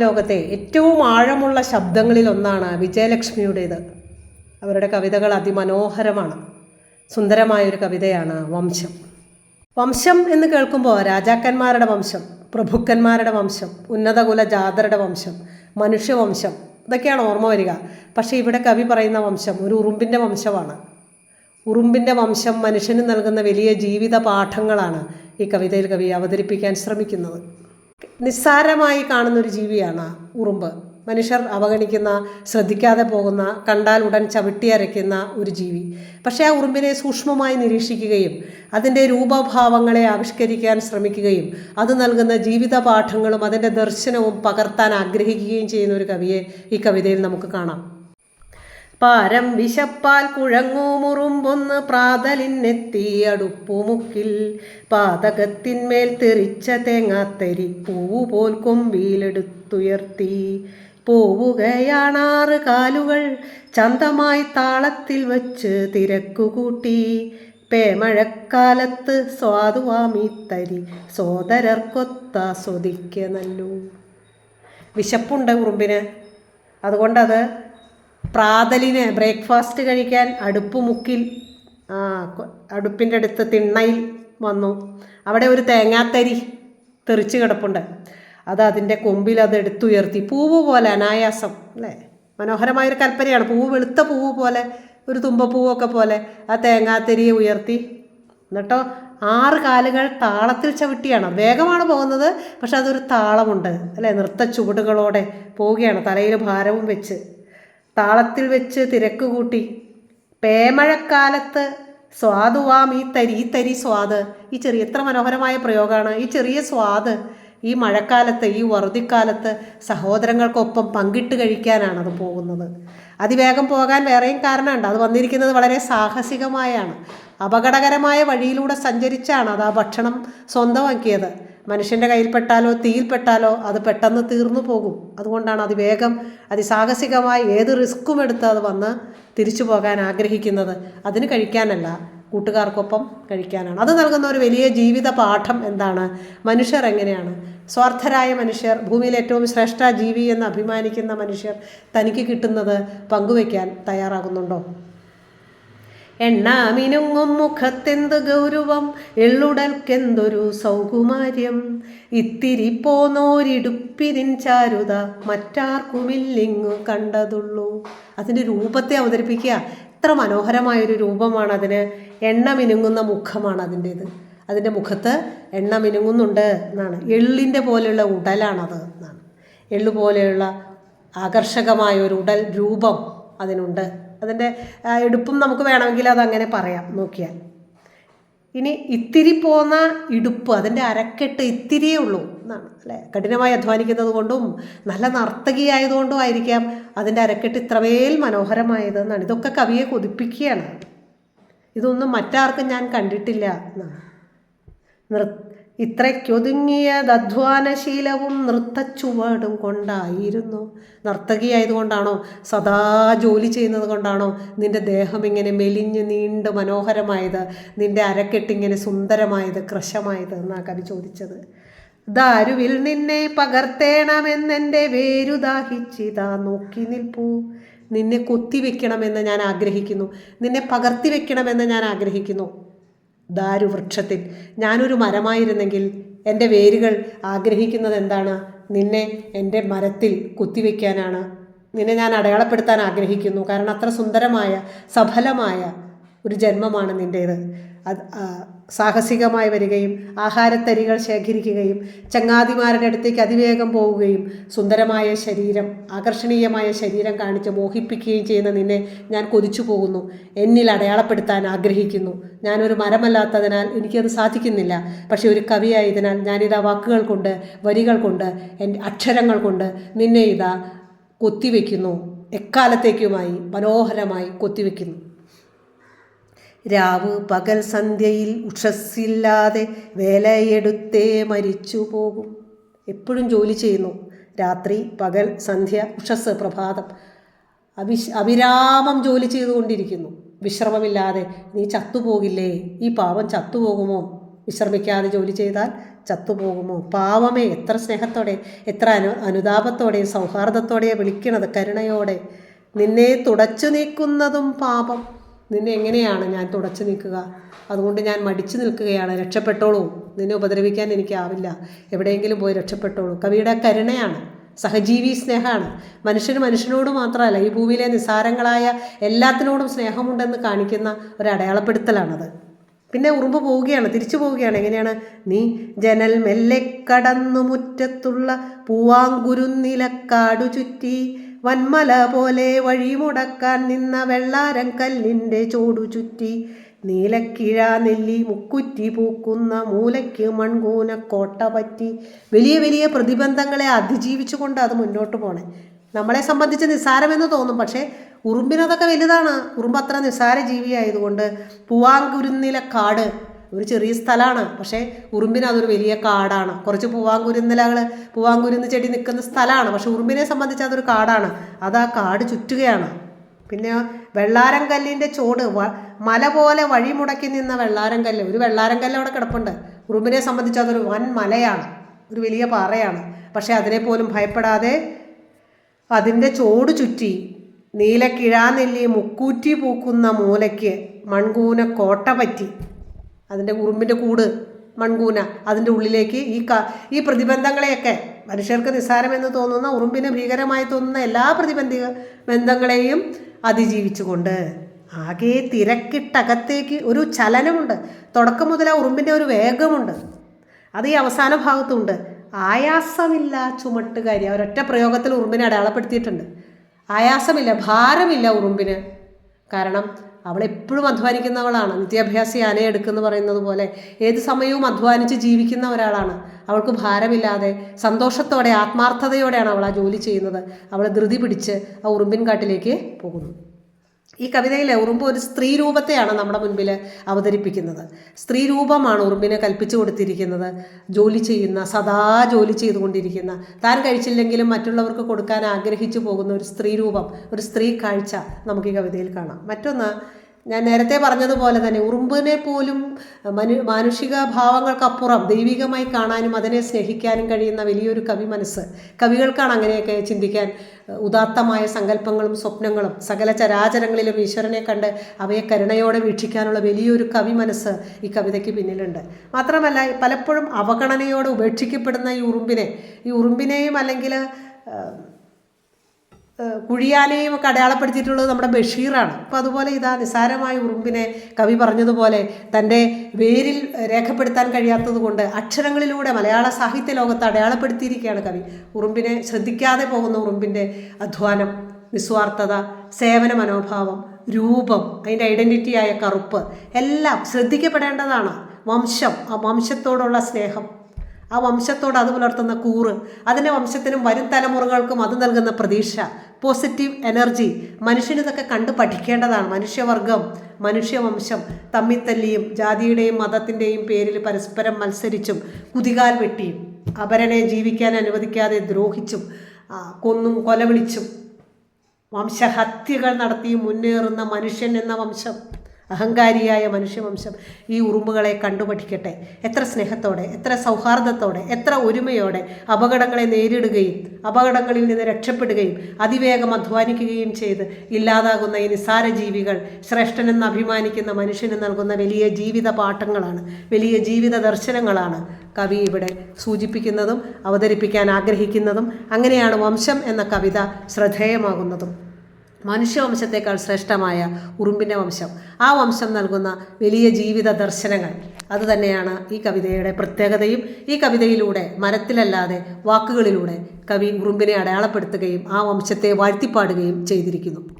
ലോകത്തെ ഏറ്റവും ആഴമുള്ള ശബ്ദങ്ങളിൽ ഒന്നാണ് വിജയലക്ഷ്മിയുടേത്. അവരുടെ കവിതകൾ അതിമനോഹരമാണ്. സുന്ദരമായൊരു കവിതയാണ് വംശം. വംശം എന്ന് കേൾക്കുമ്പോൾ രാജാക്കന്മാരുടെ വംശം പ്രഭുക്കന്മാരുടെ വംശം ഉന്നതകുല ജാതരുടെ വംശം മനുഷ്യവംശം ഇതൊക്കെയാണ് ഓർമ്മ വരിക. പക്ഷേ ഇവിടെ കവി പറയുന്ന വംശം ഒരു ഉറുമ്പിന്റെ വംശമാണ്. ഉറുമ്പിന്റെ വംശം മനുഷ്യന് നൽകുന്ന വലിയ ജീവിത പാഠങ്ങളാണ് ഈ കവിതയിൽ കവി അവതരിപ്പിക്കാൻ ശ്രമിക്കുന്നത്. നിസ്സാരമായി കാണുന്ന ഒരു ജീവിയാണ് ഉറുമ്പ്. മനുഷ്യർ അവഗണിക്കുന്ന ശ്രദ്ധിക്കാതെ പോകുന്ന കണ്ടാൽ ഉടൻ ചവിട്ടിയരയ്ക്കുന്ന ഒരു ജീവി. പക്ഷേ ആ ഉറുമ്പിനെ സൂക്ഷ്മമായി നിരീക്ഷിക്കുകയും അതിന്റെ രൂപഭാവങ്ങളെ ആവിഷ്കരിക്കാൻ ശ്രമിക്കുകയും അത് നൽകുന്ന ജീവിത പാഠങ്ങളും അതിന്റെ ദർശനവും പകർത്താൻ ആഗ്രഹിക്കുകയും ചെയ്യുന്ന ഒരു കവിയെ ഈ കവിതയിൽ നമുക്ക് കാണാം. പാരം വിശപ്പാൽ കുഴങ്ങൂ മുറുമ്പൊന്ന് പ്രാതലിനെത്തി അടുപ്പുമുക്കിൽ പാതകത്തിന്മേൽ തെറിച്ച തേങ്ങാത്തരി പൂവ് പോൽ കൊമ്പിയിലെടുത്തുയർത്തി പോവുകയാണാറ് കാലുകൾ ചന്തമായി താളത്തിൽ വച്ച് തിരക്കുകൂട്ടി. പേമഴക്കാലത്ത് സ്വാദുവാമി തരി സോദരർക്കൊത്ത സ്വദിക്ക വിശപ്പുണ്ട് ഉറുമ്പിന്. അതുകൊണ്ടത് പ്രാതലിന് ബ്രേക്ക്ഫാസ്റ്റ് കഴിക്കാൻ അടുപ്പ് മുക്കിൽ ആ അടുപ്പിന്റെ അടുത്ത് തിണ്ണയിൽ വന്നു. അവിടെ ഒരു തേങ്ങാത്തരി തെറിച്ച് കിടപ്പുണ്ട്. അത് അതിന്റെ കൊമ്പിൽ അത് എടുത്തുയർത്തി. പൂവ് പോലെ അനായാസം അല്ലേ? മനോഹരമായൊരു കൽപ്പനയാണ്. പൂവ് വെളുത്ത പൂവ് പോലെ ഒരു തുമ്പപ്പൂവൊക്കെ പോലെ ആ തേങ്ങാത്തരിയെ ഉയർത്തി. എന്നിട്ടോ ആറ് കാലുകൾ താളത്തിൽ ചവിട്ടിയാണ്. വേഗമാണ് പോകുന്നത് പക്ഷെ അതൊരു താളമുണ്ട് അല്ലേ? നൃത്ത ചുവടുകളോടെ പോവുകയാണ് തലയിൽ ഭാരവും വെച്ച്. താളത്തിൽ വെച്ച് തിരക്ക് കൂട്ടി. പേമഴക്കാലത്ത് സ്വാദുവാം ഈ തരി ഈ തരി സ്വാദ്. ഈ ചെറിയ എത്ര മനോഹരമായ പ്രയോഗമാണ്. ഈ ചെറിയ സ്വാദ് ഈ മഴക്കാലത്ത് ഈ വറുതിക്കാലത്ത് സഹോദരങ്ങൾക്കൊപ്പം പങ്കിട്ട് കഴിക്കാനാണ് അത് പോകുന്നത്. അതിവേഗം പോകാൻ വേറെയും കാരണമുണ്ട്. അത് വന്നിരിക്കുന്നത് വളരെ സാഹസികമായാണ്. അപകടകരമായ വഴിയിലൂടെ സഞ്ചരിച്ചാണ് അത് ആ ഭക്ഷണം സ്വന്തമാക്കിയത്. മനുഷ്യന്റെ കയ്യിൽപ്പെട്ടാലോ തീയിൽപ്പെട്ടാലോ അത് പെട്ടെന്ന് തീർന്നു പോകും. അതുകൊണ്ടാണ് അത് വേഗം അതിസാഹസികമായി ഏത് റിസ്ക്കും എടുത്ത് അത് വന്ന് തിരിച്ചു പോകാൻ ആഗ്രഹിക്കുന്നത്. അതിന് കഴിക്കാനല്ല കൂട്ടുകാർക്കൊപ്പം കഴിക്കാനാണ്. അത് നൽകുന്ന ഒരു വലിയ ജീവിത പാഠം എന്താണ്? മനുഷ്യർ എങ്ങനെയാണ്? സ്വാർത്ഥരായ മനുഷ്യർ ഭൂമിയിലെ ഏറ്റവും ശ്രേഷ്ഠ ജീവി എന്ന് അഭിമാനിക്കുന്ന മനുഷ്യർ തനിക്ക് കിട്ടുന്നത് പങ്കുവയ്ക്കാൻ തയ്യാറാകുന്നുണ്ടോ? എണ്ണ മിനുങ്ങും മുഖത്തെന്ത് ഗൗരവം? എള്ളുടൽക്കെന്തൊരു സൗകുമാര്യം? ഇത്തിരി പോന്നോരിടുപ്പിനിൻ ചാരുത മറ്റാർക്കുമില്ലിങ്ങു കണ്ടതുള്ളൂ. അതിന്റെ രൂപത്തെ അവതരിപ്പിക്കുക. എത്ര മനോഹരമായൊരു രൂപമാണ് അതിന് എണ്ണമിനുങ്ങുന്ന മുഖമാണ് അതിന്റേത് അതിന്റെ മുഖത്ത് എണ്ണ മിനുങ്ങുന്നുണ്ട് എന്നാണ്. എള്ളിന്റെ പോലെയുള്ള ഉടലാണത് എന്നാണ്. എള്ളു പോലെയുള്ള ആകർഷകമായ ഒരു ഉടൽ രൂപം അതിനുണ്ട്. അതിന്റെ എടുപ്പും നമുക്ക് വേണമെങ്കിൽ അതങ്ങനെ പറയാം. നോക്കിയാൽ. ഇനി ഇത്തിരി പോന്ന ഇടുപ്പ് അതിന്റെ അരക്കെട്ട് ഇത്തിരിയേ ഉള്ളൂ എന്നാണ് അല്ലേ? കഠിനമായി അധ്വാനിക്കുന്നത് കൊണ്ടും നല്ല നർത്തകിയായതുകൊണ്ടും ആയിരിക്കാം അതിന്റെ അരക്കെട്ട് ഇത്രമേൽ മനോഹരമായത് എന്നാണ്. ഇതൊക്കെ കവിയെ കൊതിപ്പിക്കുകയാണ്. ഇതൊന്നും മറ്റാർക്കും ഞാൻ കണ്ടിട്ടില്ല എന്നാണ്. നൃ ഇത്രയ്ക്കൊതുങ്ങിയതധ്വാനശീലവും നൃത്തച്ചുവടും കൊണ്ടായിരുന്നു. നർത്തകിയായതുകൊണ്ടാണോ? സദാ ജോലി ചെയ്യുന്നത് കൊണ്ടാണോ? നിന്റെ ദേഹം ഇങ്ങനെ മെലിഞ്ഞ് നീണ്ട് മനോഹരമായത് നിന്റെ അരക്കെട്ടിങ്ങനെ സുന്ദരമായത് കൃശമായത് എന്നാണ് കവി ചോദിച്ചത്. ദാരുവിൽ നിന്നെ പകർത്തേണമെന്നെന്റെ വേരു ദാഹിച്ചിതാ നോക്കി നിൽപ്പൂ. നിന്നെ കൊത്തിവെക്കണമെന്ന് ഞാൻ ആഗ്രഹിക്കുന്നു. നിന്നെ പകർത്തി വെക്കണമെന്ന് ഞാൻ ആഗ്രഹിക്കുന്നു. ദാരുവൃക്ഷത്തിൽ. ഞാനൊരു മരമായിരുന്നെങ്കിൽ എന്റെ വേരുകൾ ആഗ്രഹിക്കുന്നത് എന്താണ്? നിന്നെ എന്റെ മരത്തിൽ കുത്തിവെക്കാനാണ്. നിന്നെ ഞാൻ അടയാളപ്പെടുത്താൻ ആഗ്രഹിക്കുന്നു. കാരണം അത്ര സുന്ദരമായ സഫലമായ ഒരു ജന്മമാണ് നിന്റേത് സാഹസികമായി വരികയും ആഹാരത്തരികൾ ശേഖരിക്കുകയും ചങ്ങാതിമാരുടെ അടുത്തേക്ക് അതിവേഗം പോവുകയും സുന്ദരമായ ശരീരം ആകർഷണീയമായ ശരീരം കാണിച്ച് മോഹിപ്പിക്കുകയും ചെയ്യുന്ന നിന്നെ ഞാൻ കൊതിച്ചു പോകുന്നു. എന്നിൽ അടയാളപ്പെടുത്താൻ ആഗ്രഹിക്കുന്നു. ഞാനൊരു മരമല്ലാത്തതിനാൽ എനിക്കത് സാധിക്കുന്നില്ല. പക്ഷേ ഒരു കവിയായതിനാൽ ഞാനിതാ വാക്കുകൾ കൊണ്ട് വരികൾ കൊണ്ട് എന്റെ അക്ഷരങ്ങൾ കൊണ്ട് നിന്നെ ഇതാ കൊത്തിവെക്കുന്നു. എക്കാലത്തേക്കുമായി മനോഹരമായി കൊത്തിവെക്കുന്നു. രാവ് പകൽ സന്ധ്യയിൽ ഉഷസ്സില്ലാതെ വേലയെടുത്തേ മരിച്ചു പോകും. എപ്പോഴും ജോലി ചെയ്യുന്നു. രാത്രി പകൽ സന്ധ്യ ഉഷസ് പ്രഭാതം. അവിശ് അവിരാമം ജോലി ചെയ്തുകൊണ്ടിരിക്കുന്നു. വിശ്രമമില്ലാതെ നീ ചത്തുപോകില്ലേ? ഈ പാവം ചത്തുപോകുമോ? വിശ്രമിക്കാതെ ജോലി ചെയ്താൽ ചത്തുപോകുമോ? പാവമേ എത്ര സ്നേഹത്തോടെ എത്ര അനു അനുതാപത്തോടെ സൗഹാർദ്ദത്തോടെ വിളിക്കണത് കരുണയോടെ. നിന്നെ തുടച്ചു നീക്കുന്നതും പാപം. നിന്നെ എങ്ങനെയാണ് ഞാൻ തുടച്ചു നിൽക്കുക അതുകൊണ്ട് ഞാൻ മടിച്ചു നിൽക്കുകയാണ്. രക്ഷപ്പെട്ടോളൂ. നിന്നെ ഉപദ്രവിക്കാൻ എനിക്കാവില്ല എവിടെയെങ്കിലും പോയി രക്ഷപ്പെട്ടോളൂ. കവിയുടെ കരുണയാണ്. സഹജീവി സ്നേഹമാണ്. മനുഷ്യന് മനുഷ്യനോട് മാത്രമല്ല ഈ ഭൂമിയിലെ നിസാരങ്ങളായ എല്ലാത്തിനോടും സ്നേഹമുണ്ടെന്ന് കാണിക്കുന്ന ഒരു അടയാളപ്പെടുത്തലാണത്. പിന്നെ ഉറുമ്പ് പോവുകയാണ് തിരിച്ചു പോവുകയാണ്. എങ്ങനെയാണ്? നീ ജനൽ മെല്ലെ കടന്നു മുറ്റത്തുള്ള പൂവാങ്കുരുന്നിലക്കാടു ചുറ്റി വന്മല പോലെ വഴിമുടക്കാൻ നിന്ന വെള്ളാരം കല്ലിന്റെ ചോടു ചുറ്റി നീലക്കിഴ നെല്ലി മുക്കുറ്റി പൂക്കുന്ന മൂലയ്ക്ക് മൺകൂന കോട്ട പറ്റി വലിയ വലിയ പ്രതിബന്ധങ്ങളെ അതിജീവിച്ചുകൊണ്ട് അത് മുന്നോട്ട് പോണേ. നമ്മളെ സംബന്ധിച്ച് നിസ്സാരമെന്ന് തോന്നും പക്ഷേ ഉറുമ്പിനതൊക്കെ വലുതാണ്. ഉറുമ്പ് അത്ര നിസ്സാര ജീവിയായതുകൊണ്ട് പൂവാങ്കുരുന്നിലെ കാട് ഒരു ചെറിയ സ്ഥലമാണ് പക്ഷേ ഉറുമ്പിന് അതൊരു വലിയ കാടാണ്. കുറച്ച് പൂവാങ്കുരുന്നിലകൾ പൂവാങ്കുരുന്ന് ചെടി നിൽക്കുന്ന സ്ഥലമാണ് പക്ഷേ ഉറുമ്പിനെ സംബന്ധിച്ച് അതൊരു കാടാണ്. അത് ആ കാട് ചുറ്റുകയാണ്. പിന്നെ വെള്ളാരം കല്ലിന്റെ ചോട് മല പോലെ വഴിമുടക്കി നിന്ന വെള്ളാരം കല്ല് ഒരു വെള്ളാരം കല്ല് അവിടെ കിടപ്പുണ്ട്. ഉറുമ്പിനെ സംബന്ധിച്ച് അതൊരു വൻ മലയാണ്. ഒരു വലിയ പാറയാണ്. പക്ഷേ അതിനെ പോലും ഭയപ്പെടാതെ അതിന്റെ ചോട് ചുറ്റി നീലക്കിഴാനെല്ലി മുക്കൂറ്റി പൂക്കുന്ന മൂലയ്ക്ക് മൺകൂന കോട്ട പറ്റി. അതിന്റെ ഉറുമ്പിന്റെ കൂട് മൺകൂന അതിന്റെ ഉള്ളിലേക്ക് ഈ ക ഈ പ്രതിബന്ധങ്ങളെയൊക്കെ മനുഷ്യർക്ക് നിസ്സാരമെന്ന് തോന്നുന്ന ഉറുമ്പിന് ഭീകരമായി തോന്നുന്ന എല്ലാ പ്രതിബന്ധി ബന്ധങ്ങളെയും അതിജീവിച്ചുകൊണ്ട് ആകെ തിരക്കിട്ടകത്തേക്ക് ഒരു ചലനമുണ്ട്. തുടക്കം മുതൽ ആ ഉറുമ്പിന്റെ ഒരു വേഗമുണ്ട്. അത് ഈ അവസാന ഭാഗത്തുണ്ട്. ആയാസമില്ല ചുമട്ടുകാരി. അവരൊറ്റ പ്രയോഗത്തിൽ ഉറുമ്പിനെ അടയാളപ്പെടുത്തിയിട്ടുണ്ട്. ആയാസമില്ല ഭാരമില്ല ഉറുമ്പിന്. കാരണം അവൾ എപ്പോഴും അധ്വാനിക്കുന്നവളാണ്. നിത്യാഭ്യാസി ആനയെടുക്കെന്ന് പറയുന്നത് പോലെ ഏത് സമയവും അധ്വാനിച്ച് ജീവിക്കുന്ന ഒരാളാണ്. അവൾക്ക് ഭാരമില്ലാതെ സന്തോഷത്തോടെ ആത്മാർത്ഥതയോടെയാണ് അവൾ ആ ജോലി ചെയ്യുന്നത്. അവൾ ധൃതി പിടിച്ച് ആ ഉറുമ്പിൻ കാട്ടിലേക്ക് പോകുന്നു. ഈ കവിതയിലെ ഉറുമ്പ് ഒരു സ്ത്രീ രൂപത്തെയാണ് നമ്മുടെ മുൻപിൽ അവതരിപ്പിക്കുന്നത്. സ്ത്രീ രൂപമാണ് ഉറുമ്പിനെ കൽപ്പിച്ചു കൊടുത്തിരിക്കുന്നത്. ജോലി ചെയ്യുന്ന സദാ ജോലി ചെയ്തുകൊണ്ടിരിക്കുന്ന താൻ കഴിച്ചില്ലെങ്കിലും മറ്റുള്ളവർക്ക് കൊടുക്കാൻ ആഗ്രഹിച്ചു പോകുന്ന ഒരു സ്ത്രീ രൂപം ഒരു സ്ത്രീ കാഴ്ച നമുക്ക് ഈ കവിതയിൽ കാണാം. മറ്റൊന്ന് ഞാൻ നേരത്തെ പറഞ്ഞതുപോലെ തന്നെ ഉറുമ്പിനെ പോലും മനു മാനുഷിക ഭാവങ്ങൾക്കപ്പുറം ദൈവികമായി കാണാനും അതിനെ സ്നേഹിക്കാനും കഴിയുന്ന വലിയൊരു കവി മനസ്സ്. കവികൾക്കാണ് അങ്ങനെയൊക്കെ ചിന്തിക്കാൻ ഉദാത്തമായ സങ്കല്പങ്ങളും സ്വപ്നങ്ങളും. സകല ചരാചരങ്ങളിലും ഈശ്വരനെ കണ്ട് അവയെ കരുണയോടെ വീക്ഷിക്കാനുള്ള വലിയൊരു കവി മനസ്സ് ഈ കവിതയ്ക്ക് പിന്നിലുണ്ട്. മാത്രമല്ല പലപ്പോഴും അവഗണനയോടെ ഉപേക്ഷിക്കപ്പെടുന്ന ഈ ഉറുമ്പിനെ ഈ ഉറുമ്പിനെയും അല്ലെങ്കിൽ കുഴിയാനെയും ഒക്കെ അടയാളപ്പെടുത്തിയിട്ടുള്ളത് നമ്മുടെ ബഷീറാണ്. അപ്പോൾ അതുപോലെ ഇതാ നിസാരമായ ഉറുമ്പിനെ കവി പറഞ്ഞതുപോലെ തന്റെ വേരിൽ രേഖപ്പെടുത്താൻ കഴിയാത്തതുകൊണ്ട് അക്ഷരങ്ങളിലൂടെ മലയാള സാഹിത്യ ലോകത്ത് അടയാളപ്പെടുത്തിയിരിക്കുകയാണ് കവി. ഉറുമ്പിനെ ശ്രദ്ധിക്കാതെ പോകുന്ന ഉറുമ്പിന്റെ അധ്വാനം നിസ്വാർത്ഥത സേവന മനോഭാവം രൂപം അതിന്റെ ഐഡന്റിറ്റിയായ കറുപ്പ് എല്ലാം ശ്രദ്ധിക്കപ്പെടേണ്ടതാണ് വംശം ആ വംശത്തോടുള്ള സ്നേഹം. ആ വംശത്തോട് അത് പുലർത്തുന്ന കൂറ് അതിന്റെ വംശത്തിനും വരും തലമുറകൾക്കും അത് നൽകുന്ന പ്രതീക്ഷ പോസിറ്റീവ് എനർജി മനുഷ്യനിതൊക്കെ കണ്ടു പഠിക്കേണ്ടതാണ്. മനുഷ്യവർഗം മനുഷ്യവംശം തമ്മിത്തല്ലിയും ജാതിയുടെയും മതത്തിന്റെയും പേരിൽ പരസ്പരം മത്സരിച്ചും കുതികാൽ വെട്ടിയും അപരനെ ജീവിക്കാൻ അനുവദിക്കാതെ ദ്രോഹിച്ചും കൊന്നും കൊലവിളിച്ചും വംശഹത്യകൾ നടത്തി മുന്നേറുന്ന മനുഷ്യൻ എന്ന വംശം. അഹങ്കാരിയായ മനുഷ്യവംശം ഈ ഉറുമ്പുകളെ കണ്ടുപഠിക്കട്ടെ. എത്ര സ്നേഹത്തോടെ എത്ര സൗഹാർദ്ദത്തോടെ എത്ര ഒരുമയോടെ അപകടങ്ങളെ നേരിടുകയും അപകടങ്ങളിൽ നിന്ന് രക്ഷപ്പെടുകയും അതിവേഗം അധ്വാനിക്കുകയും ചെയ്ത് ഇല്ലാതാകുന്ന ഈ നിസ്സാര ജീവികൾ ശ്രേഷ്ഠനെന്ന് അഭിമാനിക്കുന്ന മനുഷ്യന് നൽകുന്ന വലിയ ജീവിത പാഠങ്ങളാണ് വലിയ ജീവിത ദർശനങ്ങളാണ് കവി ഇവിടെ സൂചിപ്പിക്കുന്നതും അവതരിപ്പിക്കാൻ ആഗ്രഹിക്കുന്നതും. അങ്ങനെയാണ് വംശം എന്ന കവിത ശ്രദ്ധേയമാകുന്നതും. മനുഷ്യവംശത്തേക്കാൾ ശ്രേഷ്ഠമായ ഉറുമ്പിന്റെ വംശം. ആ വംശം നൽകുന്ന വലിയ ജീവിത ദർശനങ്ങൾ. അതുതന്നെയാണ് ഈ കവിതയുടെ പ്രത്യേകതയും. ഈ കവിതയിലൂടെ മരത്തിലല്ലാതെ വാക്കുകളിലൂടെ കവി ഉറുമ്പിനെ അടയാളപ്പെടുത്തുകയും ആ വംശത്തെ വാഴ്ത്തിപ്പാടുകയും ചെയ്തിരിക്കുന്നു.